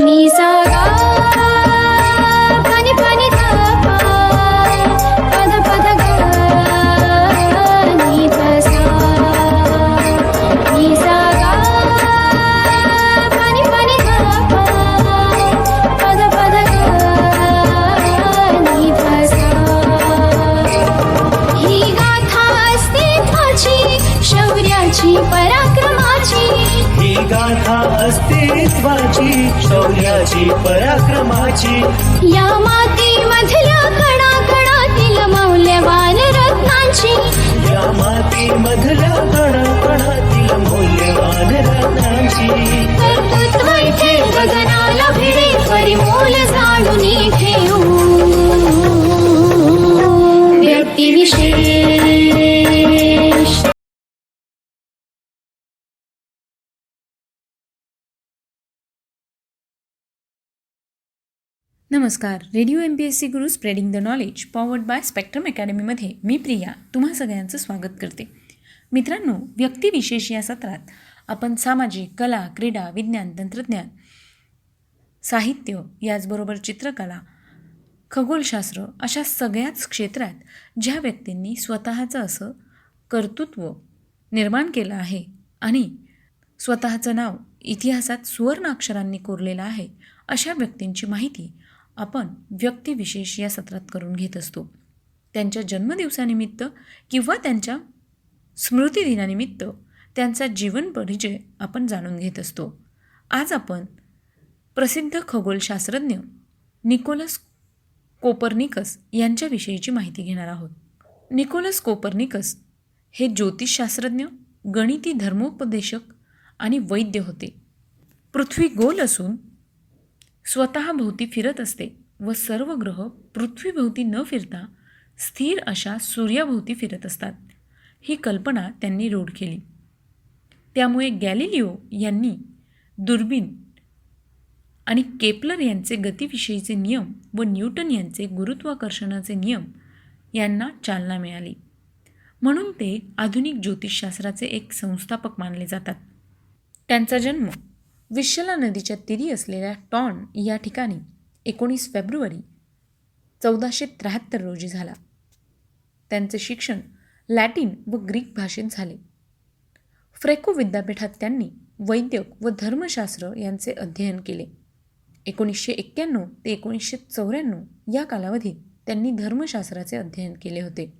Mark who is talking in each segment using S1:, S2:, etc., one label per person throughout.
S1: नि सा
S2: नमस्कार. Radio M P S C Guru spreading the knowledge powered by Spectrum अकॅडमीमध्ये मी प्रिया तुम्हा सगळ्यांचं स्वागत करते. मित्रांनो व्यक्तिविशेष या सत्रात आपण सामाजिक कला क्रीडा विज्ञान तंत्रज्ञान साहित्य याचबरोबर चित्रकला खगोलशास्त्र अशा सगळ्याच क्षेत्रात ज्या व्यक्तींनी स्वतःचं असं कर्तृत्व निर्माण केलं आहे आणि स्वतःचं नाव इतिहासात सुवर्ण अक्षरांनी कोरलेलं आहे अशा व्यक्तींची माहिती आपण व्यक्तिविशेष या सत्रात करून घेत असतो. त्यांच्या जन्मदिवसानिमित्त किंवा त्यांच्या स्मृतिदिनानिमित्त त्यांचा जीवन परिचय आपण जाणून घेत असतो. आज आपण प्रसिद्ध खगोलशास्त्रज्ञ निकोलस कोपर्निकस यांच्याविषयीची माहिती घेणार आहोत. निकोलस कोपर्निकस हे ज्योतिषशास्त्रज्ञ गणिती धर्मोपदेशक आणि वैद्य होते. पृथ्वी गोल असून स्वतःभोवती फिरत असते व सर्व ग्रह पृथ्वीभोवती न फिरता स्थिर अशा सूर्याभोवती फिरत असतात. ही कल्पना त्यांनी रूढ केली. त्यामुळे गॅलिलिओ यांनी दुर्बीण आणि केपलर यांचे गतीविषयीचे नियम व न्यूटन यांचे गुरुत्वाकर्षणाचे नियम यांना चालना मिळाली. म्हणून ते आधुनिक ज्योतिषशास्त्राचे एक संस्थापक मानले जातात. त्यांचा जन्म विश्वला नदीच्या तीरी असलेल्या टॉन या ठिकाणी एकोणीस फेब्रुवारी चौदाशे त्र्याहत्तर रोजी झाला. त्यांचे शिक्षण लॅटिन व ग्रीक भाषेत झाले. फ्रेको विद्यापीठात त्यांनी वैद्यक व धर्मशास्त्र यांचे अध्ययन केले. एकोणीसशे एक्क्याण्णव ते एकोणीसशे चौऱ्याण्णव या कालावधीत त्यांनी धर्मशास्त्राचे अध्ययन केले होते.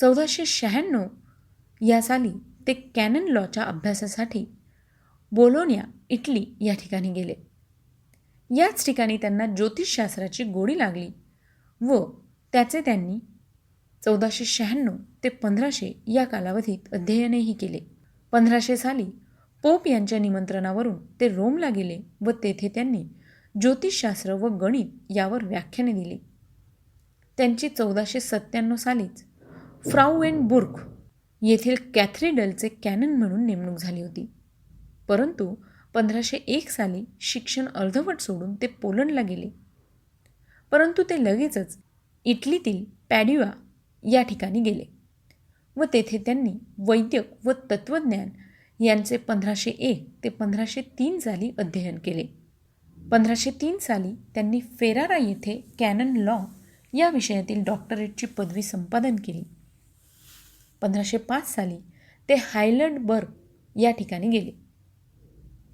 S2: चौदाशे शहाण्णव या साली ते कॅनन लॉच्या अभ्यासासाठी बोलोनिया इटली या ठिकाणी गेले. याच ठिकाणी त्यांना ज्योतिषशास्त्राची गोडी लागली व त्याचे त्यांनी चौदाशे शहाण्णव ते पंधराशे या कालावधीत अध्ययनही केले. पंधराशे साली पोप यांच्या निमंत्रणावरून ते रोमला गेले व तेथे त्यांनी ज्योतिषशास्त्र व गणित यावर व्याख्याने दिली. त्यांची चौदाशे सत्त्याण्णव सालीच फ्राउएनबुर्ग येथील कॅथरीडलचे कॅनन म्हणून नेमणूक झाली होती. परंतु पंधराशे एक साली शिक्षण अर्धवट सोडून ते पोलंडला गेले. परंतु ते लगेचच इटलीतील पॅड्युआ या ठिकाणी गेले व तेथे त्यांनी वैद्यक व तत्त्वज्ञान यांचे पंधराशे एक ते पंधराशे तीन साली अध्ययन केले. पंधराशे तीन साली त्यांनी फेरारा येथे कॅनन लॉ या विषयातील डॉक्टरेटची पदवी संपादन केली. पंधराशे पाच साली ते हायलंड बर्ग या ठिकाणी गेले.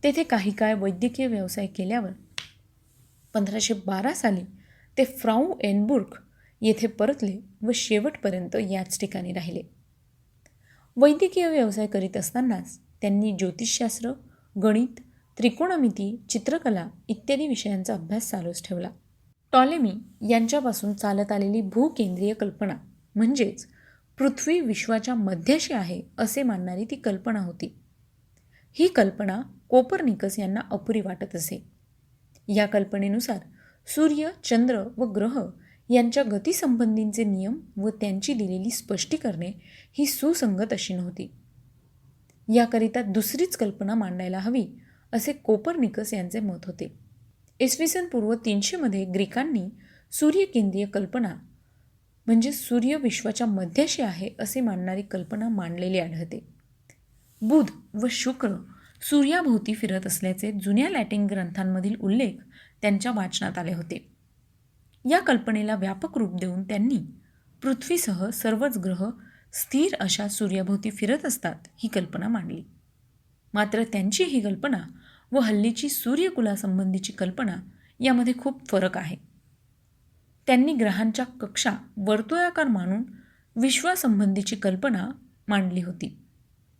S2: तेथे काही काळ वैद्यकीय व्यवसाय केल्यावर पंधराशे बारा साली ते फ्राऊ एनबुर्ग येथे परतले व शेवटपर्यंत याच ठिकाणी राहिले. वैद्यकीय व्यवसाय करीत असतानाच त्यांनी ज्योतिषशास्त्र गणित त्रिकोणमिती चित्रकला इत्यादी विषयांचा अभ्यास चालूच ठेवला. टॉलेमी यांच्यापासून चालत आलेली भूकेंद्रीय कल्पना म्हणजेच पृथ्वी विश्वाच्या मध्याशी आहे असे मानणारी ती कल्पना होती. ही कल्पना कोपरनिकस यांना अपुरी वाटत असे. या कल्पनेनुसार सूर्य चंद्र व ग्रह यांच्या गतीसंबंधींचे नियम व त्यांची दिलेली स्पष्टीकरणे ही सुसंगत अशी नव्हती. याकरिता दुसरीच कल्पना मांडायला हवी असे कोपरनिकस यांचे मत होते. इसवी सन पूर्व तीनशेमध्ये ग्रीकांनी सूर्यकेंद्रीय कल्पना म्हणजे सूर्य विश्वाच्या मध्याशी आहे असे मानणारी कल्पना मांडलेली आढळते. बुध व शुक्र सूर्याभोवती फिरत असल्याचे जुन्या लॅटिन ग्रंथांमधील उल्लेख त्यांच्या वाचनात आले होते. या कल्पनेला व्यापक रूप देऊन त्यांनी पृथ्वीसह सर्वच ग्रह स्थिर अशा सूर्याभोवती फिरत असतात ही कल्पना मांडली. मात्र त्यांची ही कल्पना व हल्लीची सूर्यकुलासंबंधीची कल्पना यामध्ये खूप फरक आहे. त्यांनी ग्रहांच्या कक्षा वर्तुळाकार मानून विश्वासंबंधीची कल्पना मांडली होती.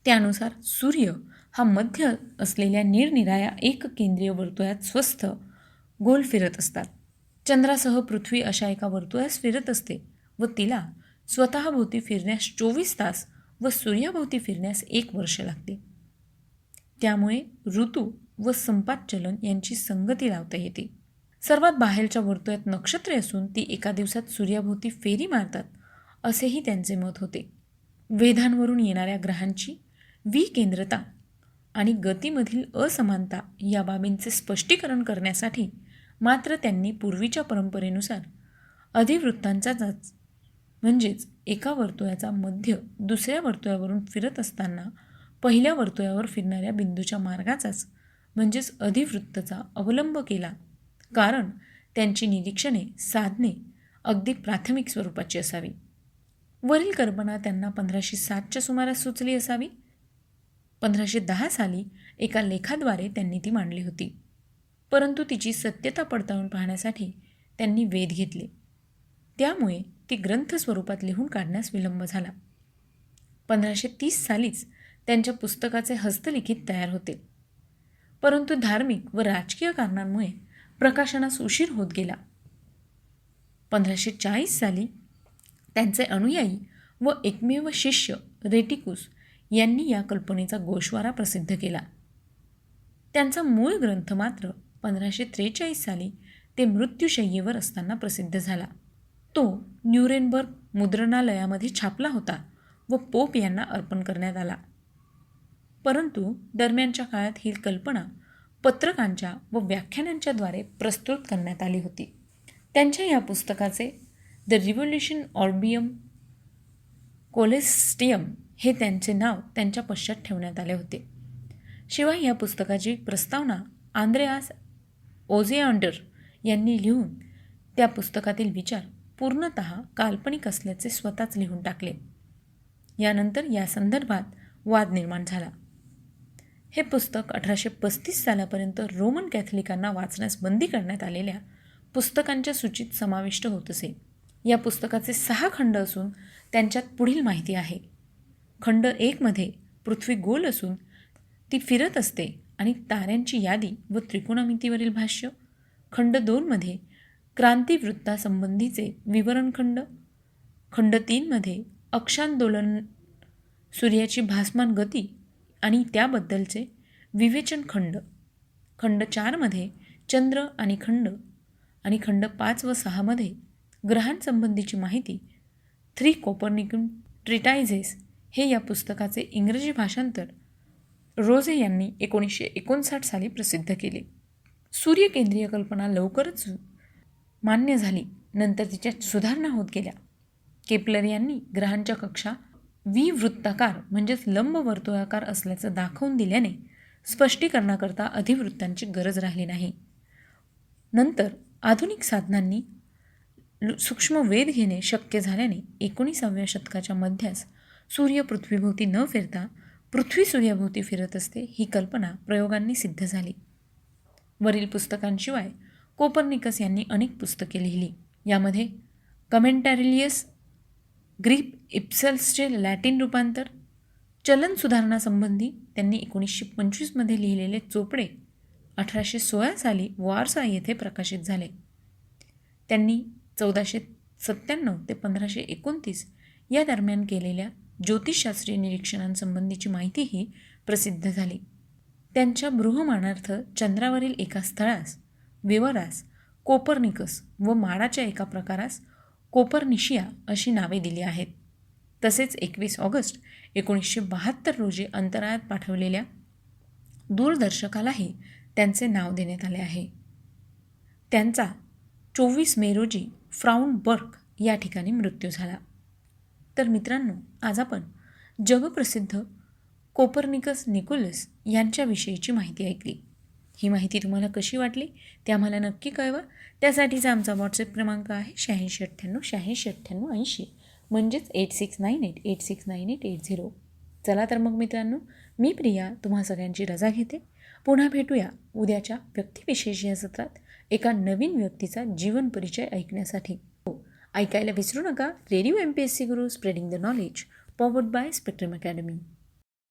S2: त्यानुसार सूर्य हा मध्य असलेल्या निरनिराया एक केंद्रीय वर्तुळात स्वस्थ गोल फिरत असतात. चंद्रासह पृथ्वी अशा एका वर्तुळास फिरत असते व तिला स्वतःभोवती फिरण्यास चोवीस तास व सूर्याभोवती फिरण्यास एक वर्ष लागते. त्यामुळे ऋतू व संपात चलन यांची संगती लावता येते. सर्वात बाहेरच्या वर्तुळात नक्षत्रे असून ती एका दिवसात सूर्याभोवती फेरी मारतात असेही त्यांचे मत होते. वेधांवरून येणाऱ्या ग्रहांची विकेंद्रता आणि गतीमधील असमानता या बाबींचे स्पष्टीकरण करण्यासाठी मात्र त्यांनी पूर्वीच्या परंपरेनुसार अधिवृत्तांचा म्हणजेच एका वर्तुळाचा मध्य दुसऱ्या वर्तुळावरून फिरत असताना पहिल्या वर्तुळावर फिरणाऱ्या बिंदूच्या मार्गाचाच म्हणजेच अधिवृत्तचा अवलंब केला. कारण त्यांची निरीक्षणे साधने अगदी प्राथमिक स्वरूपाची असावी. वरील कल्पना त्यांना पंधराशे सातच्या सुमारास सुचली असावी. पंधराशे दहा साली एका लेखाद्वारे त्यांनी ती मांडली होती. परंतु तिची सत्यता पडताळून पाहण्यासाठी त्यांनी वेध घेतले. त्यामुळे ती ग्रंथ स्वरूपात लिहून काढण्यास विलंब झाला. पंधराशे तीस सालीच त्यांच्या पुस्तकाचे हस्तलिखित तयार होते. परंतु धार्मिक व राजकीय कारणांमुळे प्रकाशनास उशीर होत गेला. पंधराशे चाळीस साली त्यांचे अनुयायी व एकमेव शिष्य रेटिकुस यांनी या कल्पनेचा गोषवारा प्रसिद्ध केला. त्यांचा मूळ ग्रंथ मात्र पंधराशे त्रेचाळीस साली ते मृत्यूशय्येवर असताना प्रसिद्ध झाला. तो न्यूरेनबर्ग मुद्रणालयामध्ये छापला होता व पोप यांना अर्पण करण्यात आला. परंतु दरम्यानच्या काळात ही कल्पना पत्रकांच्या व व्याख्यानांच्याद्वारे प्रस्तुत करण्यात आली होती. त्यांच्या या पुस्तकाचे द रिव्होल्युशन ऑर्बियम कोलेस्टियम हे त्यांचे नाव त्यांच्या पश्चात ठेवण्यात आले होते. शिवाय या पुस्तकाची प्रस्तावना आंद्रेआस ओझेआंडर यांनी लिहून त्या पुस्तकातील विचार पूर्णत काल्पनिक असल्याचे स्वतःच लिहून टाकले. यानंतर या संदर्भात वाद निर्माण झाला. हे पुस्तक अठराशे पस्तीस सालापर्यंत रोमन कॅथलिकांना वाचण्यास बंदी करण्यात आलेल्या पुस्तकांच्या सूचीत समाविष्ट होत असे. या पुस्तकाचे सहा खंड असून त्यांच्यात पुढील माहिती आहे. खंड एकमध्ये पृथ्वी गोल असून ती फिरत असते आणि ताऱ्यांची यादी व त्रिकोणामितीवरील भाष्य. खंड दोनमध्ये क्रांतीवृत्तासंबंधीचे विवरणखंड खंड. तीनमध्ये अक्षांदोलन सूर्याची भासमान गती आणि त्याबद्दलचे विवेचन खंड. खंड चारमध्ये चंद्र आणि खंड आणि खंड पाच व सहामध्ये ग्रहांसंबंधीची माहिती थ्री कोपर्निकन ट्रिटायझेस हे या पुस्तकाचे इंग्रजी भाषांतर रोझे यांनी एकोणीसशे एकोणसाठ साली प्रसिद्ध केले. सूर्यकेंद्रीय कल्पना लवकरच मान्य झाली. नंतर तिच्यात सुधारणा होत गेल्या. केपलर यांनी ग्रहांच्या कक्षा विवृत्ताकार म्हणजेच लंबवर्तुळाकार असल्याचं दाखवून दिल्याने स्पष्टीकरणाकरता अधिवृत्तांची गरज राहिली नाही. नंतर आधुनिक साधनांनी लु- सूक्ष्म वेध घेणे शक्य झाल्याने एकोणीसाव्या शतकाच्या मध्यास सूर्य पृथ्वीभोवती न फिरता पृथ्वी सूर्याभोवती फिरत असते ही कल्पना प्रयोगांनी सिद्ध झाली. वरील पुस्तकांशिवाय कोपर्निकस यांनी अनेक पुस्तके लिहिली. यामध्ये कमेंटॅरिलियस ग्रीप इप्सल्सचे लॅटिन रूपांतर चलन सुधारणासंबंधी त्यांनी एकोणीसशे पंचवीसमध्ये लिहिलेले चोपडे अठराशे सोळा साली वारसा येथे प्रकाशित झाले. त्यांनी चौदाशे सत्त्याण्णव ते पंधराशे एकोणतीस या दरम्यान केलेल्या ज्योतिषशास्त्रीय निरीक्षणांसंबंधीची माहितीही प्रसिद्ध झाली. त्यांच्या बृहमानार्थ चंद्रावरील एका स्थळास विवरास कोपर्निकस व माडाच्या एका प्रकारास कोपर्निशिया अशी नावे दिली आहेत. तसेच एकवीस ऑगस्ट एकोणीसशे बहात्तर रोजी अंतराळात पाठवलेल्या दूरदर्शकालाही त्यांचे नाव देण्यात आले आहे. त्यांचा चोवीस मे रोजी फ्राउंडबर्ग या ठिकाणी मृत्यू झाला. तर मित्रांनो आज आपण जगप्रसिद्ध कोपर्निकस निकोलस यांच्याविषयीची माहिती ऐकली. ही माहिती तुम्हाला कशी वाटली ते आम्हाला नक्की कळवा. त्यासाठीचा आमचा व्हॉट्सअप क्रमांक आहे शहाऐंशी अठ्ठ्याण्णव शहाऐंशी अठ्ठ्याण्णव ऐंशी. म्हणजेच eight six nine eight eight six nine eight eight zero चला तर मग मित्रांनो मी प्रिया तुम्हा सगळ्यांची रजा घेते. पुन्हा भेटूया उद्याच्या व्यक्तिविशेष या सत्रात एका नवीन व्यक्तीचा जीवन परिचय ऐकण्यासाठी. ऐकायला विसरू नका. Radio M P S C Guru spreading the knowledge powered by Spectrum academy